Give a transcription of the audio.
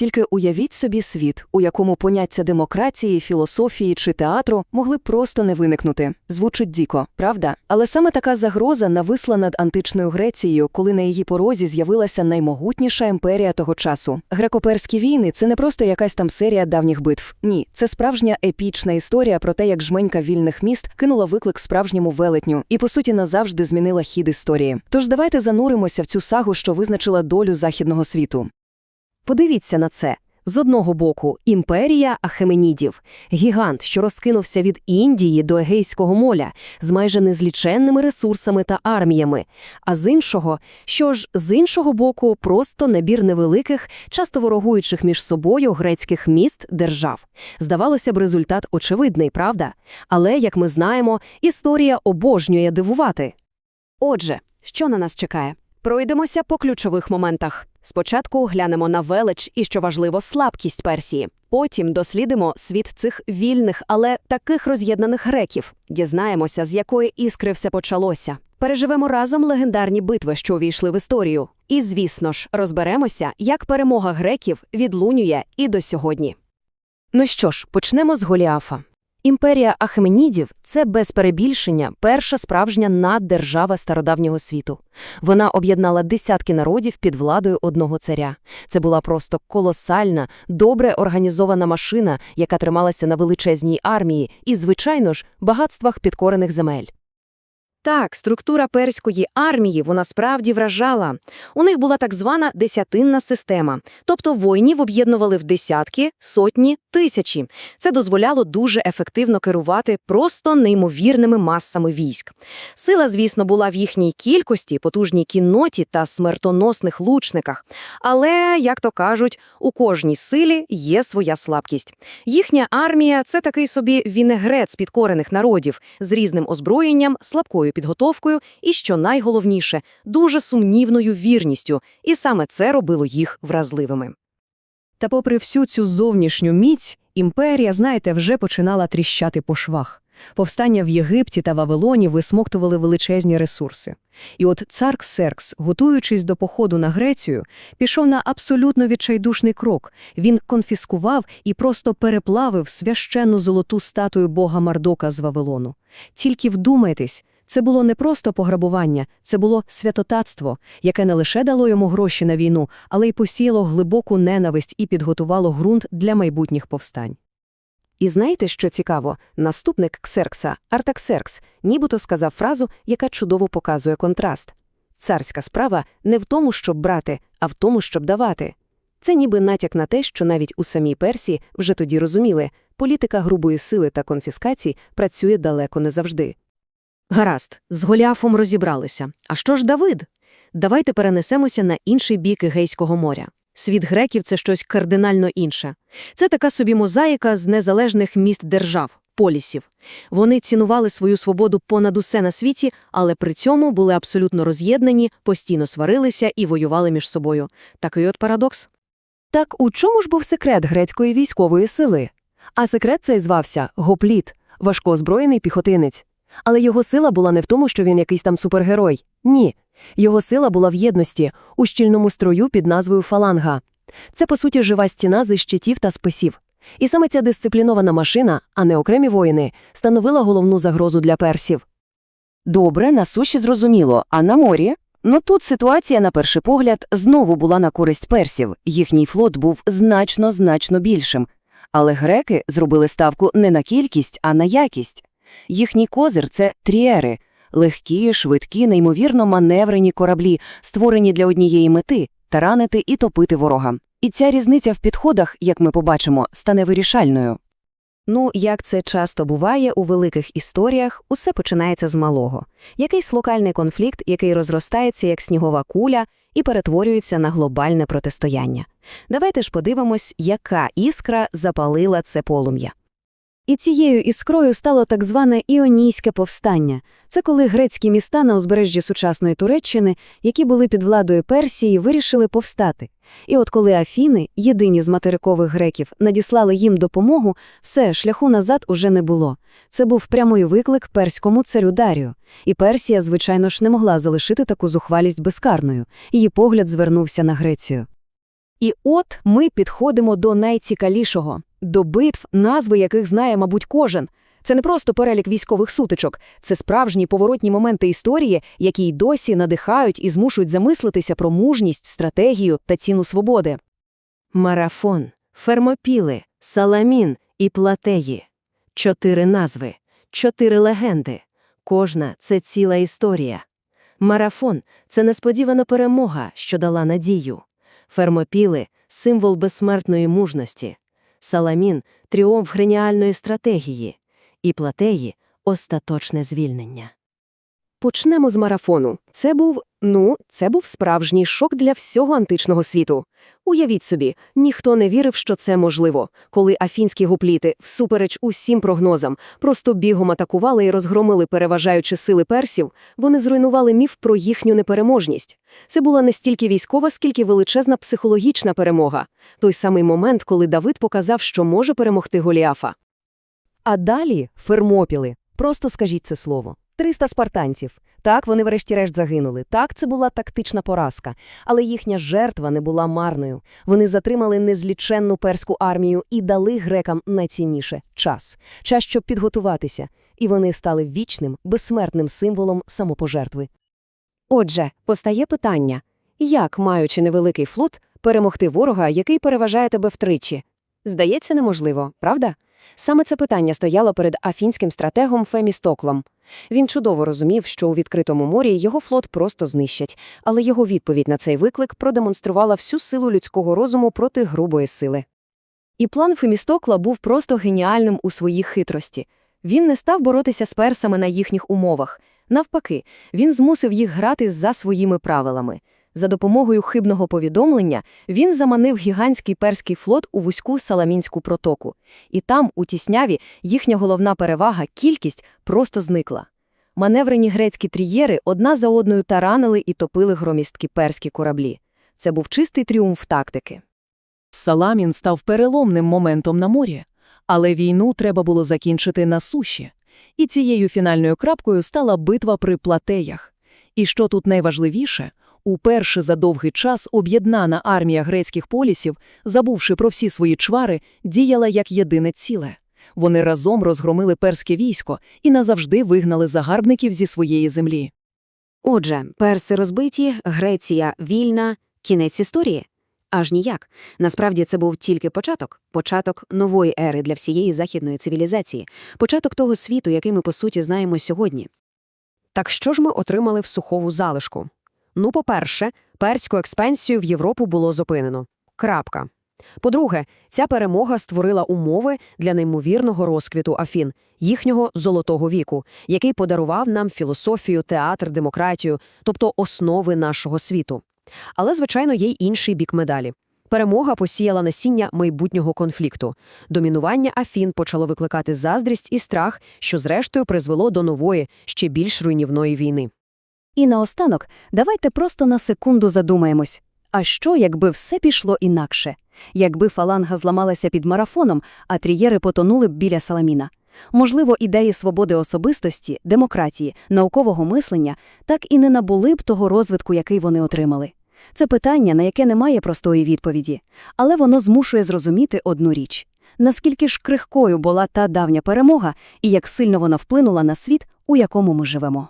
Тільки уявіть собі світ, у якому поняття демократії, філософії чи театру могли просто не виникнути. Звучить діко, правда? Але саме така загроза нависла над античною Грецією, коли на її порозі з'явилася наймогутніша імперія того часу. Греко-перські війни це не просто якась там серія давніх битв. Ні, це справжня епічна історія про те, як жменька вільних міст кинула виклик справжньому велетню і, по суті, назавжди змінила хід історії. Тож давайте зануримося в цю сагу, що визначила долю західного світу. Подивіться на це. З одного боку – імперія Ахеменідів, гігант, що розкинувся від Індії до Егейського моря з майже незліченними ресурсами та арміями, а з іншого, що ж, з іншого боку, просто набір невеликих, часто ворогуючих між собою грецьких міст держав. Здавалося б, результат очевидний, правда? Але, як ми знаємо, історія обожнює дивувати. Отже, що на нас чекає? Пройдемося по ключових моментах. Спочатку глянемо на велич і, що важливо, слабкість Персії. Потім дослідимо світ цих вільних, але таких роз'єднаних греків. Дізнаємося, з якої іскри все почалося. Переживемо разом легендарні битви, що увійшли в історію. І, звісно ж, розберемося, як перемога греків відлунює і до сьогодні. Ну що ж, почнемо з Голіафа. Імперія Ахеменідів – це без перебільшення перша справжня наддержава стародавнього світу. Вона об'єднала десятки народів під владою одного царя. Це була просто колосальна, добре організована машина, яка трималася на величезній армії і, звичайно ж, багатствах підкорених земель. Так, структура перської армії вона справді вражала. У них була так звана десятинна система, тобто воїнів об'єднували в десятки, сотні, тисячі. Це дозволяло дуже ефективно керувати просто неймовірними масами військ. Сила, звісно, була в їхній кількості, потужній кінноті та смертоносних лучниках. Але, як то кажуть, у кожній силі є своя слабкість. Їхня армія – це такий собі вінегрет з підкорених народів з різним озброєнням, слабкою підготовкою і, що найголовніше, дуже сумнівною вірністю. І саме це робило їх вразливими. Та попри всю цю зовнішню міць, імперія, знаєте, вже починала тріщати по швах. Повстання в Єгипті та Вавилоні висмоктували величезні ресурси. І от цар Ксеркс, готуючись до походу на Грецію, пішов на абсолютно відчайдушний крок. Він конфіскував і просто переплавив священну золоту статую бога Мардока з Вавилону. Тільки вдумайтесь, це було не просто пограбування, це було святотатство, яке не лише дало йому гроші на війну, але й посіяло глибоку ненависть і підготувало ґрунт для майбутніх повстань. І знаєте, що цікаво? Наступник Ксеркса, Артаксеркс, нібито сказав фразу, яка чудово показує контраст. Царська справа не в тому, щоб брати, а в тому, щоб давати. Це ніби натяк на те, що навіть у самій Персії вже тоді розуміли, політика грубої сили та конфіскацій працює далеко не завжди. Гаразд, з Голіафом розібралися. А що ж Давид? Давайте перенесемося на інший бік Егейського моря. Світ греків – це щось кардинально інше. Це така собі мозаїка з незалежних міст держав, полісів. Вони цінували свою свободу понад усе на світі, але при цьому були абсолютно роз'єднані, постійно сварилися і воювали між собою. Такий от парадокс. Так у чому ж був секрет грецької військової сили? А секрет цей звався Гопліт, важкоозброєний піхотинець. Але його сила була не в тому, що він якийсь там супергерой. Ні. Його сила була в єдності, у щільному строю під назвою фаланга. Це, по суті, жива стіна зі щитів та списів. І саме ця дисциплінована машина, а не окремі воїни, становила головну загрозу для персів. Добре, на суші зрозуміло, а на морі? Ну тут ситуація, на перший погляд, знову була на користь персів. Їхній флот був значно-значно більшим. Але греки зробили ставку не на кількість, а на якість. Їхній козир – це тріери – легкі, швидкі, неймовірно маневрені кораблі, створені для однієї мети – таранити і топити ворога. І ця різниця в підходах, як ми побачимо, стане вирішальною. Ну, як це часто буває у великих історіях, усе починається з малого. Якийсь локальний конфлікт, який розростається як снігова куля і перетворюється на глобальне протистояння. Давайте ж подивимось, яка іскра запалила це полум'я. І цією іскрою стало так зване Іонійське повстання. Це коли грецькі міста на узбережжі сучасної Туреччини, які були під владою Персії, вирішили повстати. І от коли Афіни, єдині з материкових греків, надіслали їм допомогу, все, шляху назад уже не було. Це був прямий виклик перському царю Дарію. І Персія, звичайно ж, не могла залишити таку зухвалість безкарною. Її погляд звернувся на Грецію. І от ми підходимо до найцікавішого – до битв, назви яких знає, мабуть, кожен. Це не просто перелік військових сутичок, це справжні поворотні моменти історії, які й досі надихають і змушують замислитися про мужність, стратегію та ціну свободи. Марафон, Фермопіли, Саламін і Платеї. Чотири назви, чотири легенди. Кожна – це ціла історія. Марафон – це несподівана перемога, що дала надію. Фермопіли – символ безсмертної мужності. Саламін – тріумф геніальної стратегії. І Платеї – остаточне звільнення. Почнемо з марафону. Це був, ну, це був справжній шок для всього античного світу. Уявіть собі, ніхто не вірив, що це можливо, коли афінські гопліти, всупереч усім прогнозам, просто бігом атакували і розгромили переважаючи сили персів, вони зруйнували міф про їхню непереможність. Це була не стільки військова, скільки величезна психологічна перемога. Той самий момент, коли Давид показав, що може перемогти Голіафа. А далі фермопіли. Просто скажіть це слово. 300 спартанців. Так, вони врешті-решт загинули. Так, це була тактична поразка. Але їхня жертва не була марною. Вони затримали незліченну перську армію і дали грекам найцінніше – час. Час, щоб підготуватися. І вони стали вічним, безсмертним символом самопожертви. Отже, постає питання. Як, маючи невеликий флот, перемогти ворога, який переважає тебе втричі? Здається, неможливо, правда? Саме це питання стояло перед афінським стратегом Фемістоклом. Він чудово розумів, що у відкритому морі його флот просто знищать, але його відповідь на цей виклик продемонструвала всю силу людського розуму проти грубої сили. І план Фемістокла був просто геніальним у своїй хитрості. Він не став боротися з персами на їхніх умовах. Навпаки, він змусив їх грати за своїми правилами. За допомогою хибного повідомлення він заманив гігантський перський флот у вузьку Саламінську протоку. І там, у тісняві, їхня головна перевага – кількість – просто зникла. Маневрені грецькі трієри одна за одною таранили і топили громісткі перські кораблі. Це був чистий тріумф тактики. Саламін став переломним моментом на морі, але війну треба було закінчити на суші. І цією фінальною крапкою стала битва при платеях. І що тут найважливіше, уперше за довгий час об'єднана армія грецьких полісів, забувши про всі свої чвари, діяла як єдине ціле. Вони разом розгромили перське військо і назавжди вигнали загарбників зі своєї землі. Отже, перси розбиті, Греція вільна, кінець історії? Аж ніяк. Насправді це був тільки початок, початок нової ери для всієї західної цивілізації, початок того світу, який ми по суті знаємо сьогодні. Так що ж ми отримали в сухову залишку? Ну, по-перше, перську експансію в Європу було зупинено. Крапка. По-друге, ця перемога створила умови для неймовірного розквіту Афін, їхнього золотого віку, який подарував нам філософію, театр, демократію, тобто основи нашого світу. Але, звичайно, є й інший бік медалі. Перемога посіяла насіння майбутнього конфлікту. Домінування Афін почало викликати заздрість і страх, що зрештою призвело до нової, ще більш руйнівної війни. І наостанок, давайте просто на секунду задумаємось. А що, якби все пішло інакше? Якби фаланга зламалася під марафоном, а трієри потонули б біля Саламіна? Можливо, ідеї свободи особистості, демократії, наукового мислення так і не набули б того розвитку, який вони отримали. Це питання, на яке немає простої відповіді, але воно змушує зрозуміти одну річ. Наскільки ж крихкою була та давня перемога і як сильно вона вплинула на світ, у якому ми живемо.